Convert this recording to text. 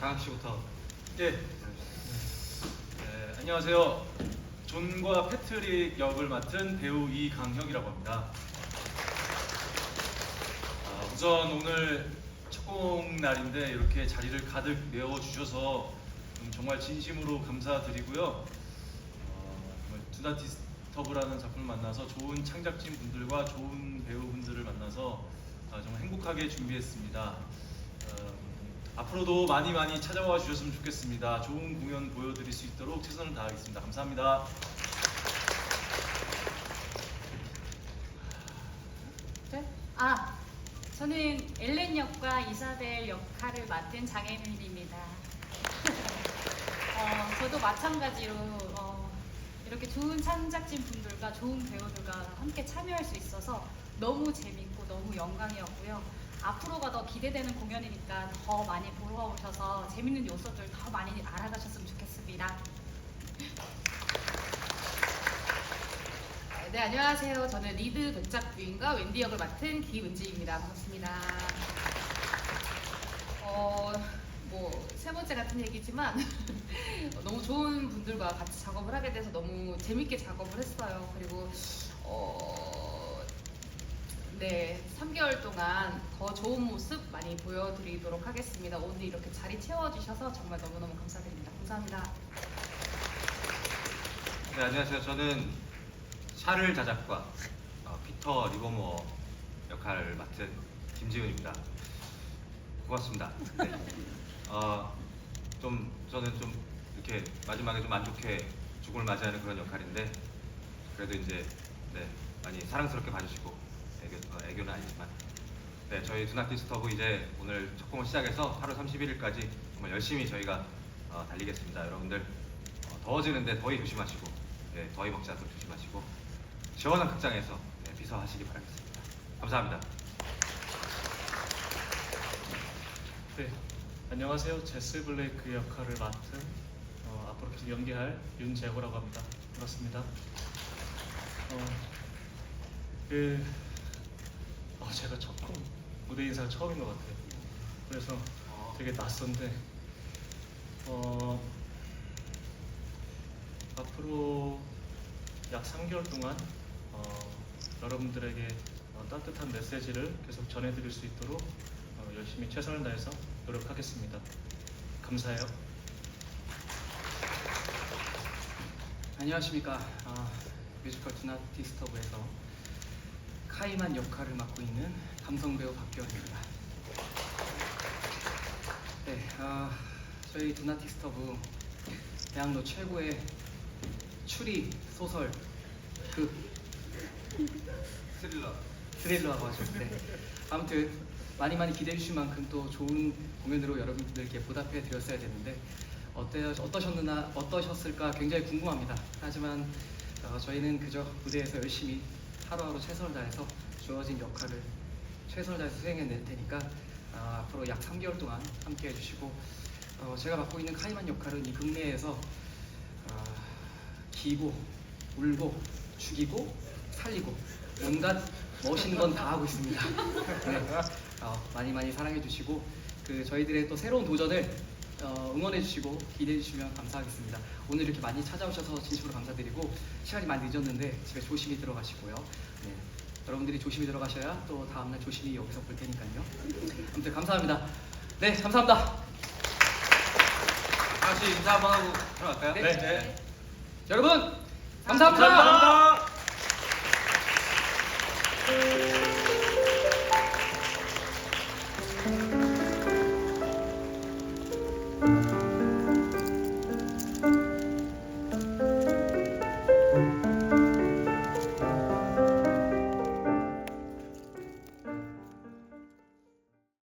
장학 씨부터. 예. 네, 안녕하세요. 존과 패트릭 역을 맡은 배우 이강혁이라고 합니다. 아, 우선 오늘 첫공 날인데 이렇게 자리를 가득 메워 주셔서 음, 정말 진심으로 감사드리고요. 어, 정말 두나티스터브라는 작품을 만나서 좋은 창작진 분들과 좋은 배우분들을 만나서 아, 정말 행복하게 준비했습니다. 어, 앞으로도 많이 많이 찾아와 주셨으면 좋겠습니다. 좋은 공연 보여드릴 수 있도록 최선을 다하겠습니다. 감사합니다. 네? 아, 저는 엘렌 역과 이사벨 역할을 맡은 장혜민입니다. 어, 저도 마찬가지로 어, 이렇게 좋은 창작진 분들과 좋은 배우들과 함께 참여할 수 있어서 너무 재밌고 너무 영광이었고요. 앞으로가 더 기대되는 공연이니까 더 많이 보러 오셔서 재밌는 요소들 더 많이 알아가셨으면 좋겠습니다. 네, 안녕하세요. 저는 리드 백작 부인과 웬디 역을 맡은 기은지입니다. 반갑습니다. 어, 뭐, 세 번째 같은 얘기지만, 너무 좋은 분들과 같이 작업을 하게 돼서 너무 재밌게 작업을 했어요. 그리고, 어, 네, 3개월 동안 더 좋은 모습 많이 보여드리도록 하겠습니다. 오늘 이렇게 자리 채워주셔서 정말 너무너무 감사드립니다. 감사합니다. 네, 안녕하세요. 저는 샤를 자작과 어, 피터 리버머 역할을 맡은 김지훈입니다. 고맙습니다. 네. 어, 좀 저는 좀 이렇게 마지막에 좀 안 좋게 죽음을 맞이하는 그런 역할인데 그래도 이제 네, 많이 사랑스럽게 봐주시고 애교, 어, 애교는 아니지만 네, 저희 두나티스터브 이제 오늘 첫 공을 시작해서 8월 31일까지 정말 열심히 저희가 어, 달리겠습니다. 여러분들 어, 더워지는데 더위 조심하시고 네, 더위 먹지 않도록 조심하시고 시원한 극장에서 네, 비서하시기 바라겠습니다. 감사합니다. 네, 안녕하세요. 제스 블레이크 역할을 맡은 어, 앞으로 계속 연기할 윤재호라고 합니다. 반갑습니다. 어, 그, 어, 제가 첫공 무대 인사가 처음인 것 같아요. 그래서 되게 낯선데 어, 앞으로 약 3개월 동안 어, 여러분들에게 어, 따뜻한 메시지를 계속 전해드릴 수 있도록 어, 열심히 최선을 다해서 노력하겠습니다. 감사해요. 안녕하십니까. 아, 뮤지컬 두나티스터브에서 카이만 역할을 맡고 있는 감성 배우 박기원입니다. 네, 아, 저희 두나티스터브 대학로 최고의 추리 소설 극 스릴러. 스릴러라고 하죠. 네. 아무튼 많이 많이 기대해 주신 만큼 또 좋은 공연으로 여러분들께 보답해 드렸어야 되는데 어때 어떠셨느나 어떠셨을까 굉장히 궁금합니다. 하지만 어, 저희는 그저 무대에서 열심히 하루하루 최선을 다해서 주어진 역할을 최선을 다해서 수행해낼 테니까 어, 앞으로 약 3개월 동안 함께 해주시고 어, 제가 맡고 있는 카이만 역할은 이 국내에서 어, 기고 울고 죽이고 살리고 온갖 멋있는 건 다 하고 있습니다. 네. 어, 많이 많이 사랑해 주시고 그 저희들의 또 새로운 도전을 어, 응원해 주시고 기대해 주시면 감사하겠습니다. 오늘 이렇게 많이 찾아오셔서 진심으로 감사드리고 시간이 많이 늦었는데 집에 조심히 들어가시고요. 네. 여러분들이 조심히 들어가셔야 또 다음날 조심히 여기서 볼 테니까요. 아무튼 감사합니다. 네, 감사합니다. 다시 인사 한번 하고 들어갈까요? 네. 네. 여러분, 감사합니다. 감사합니다.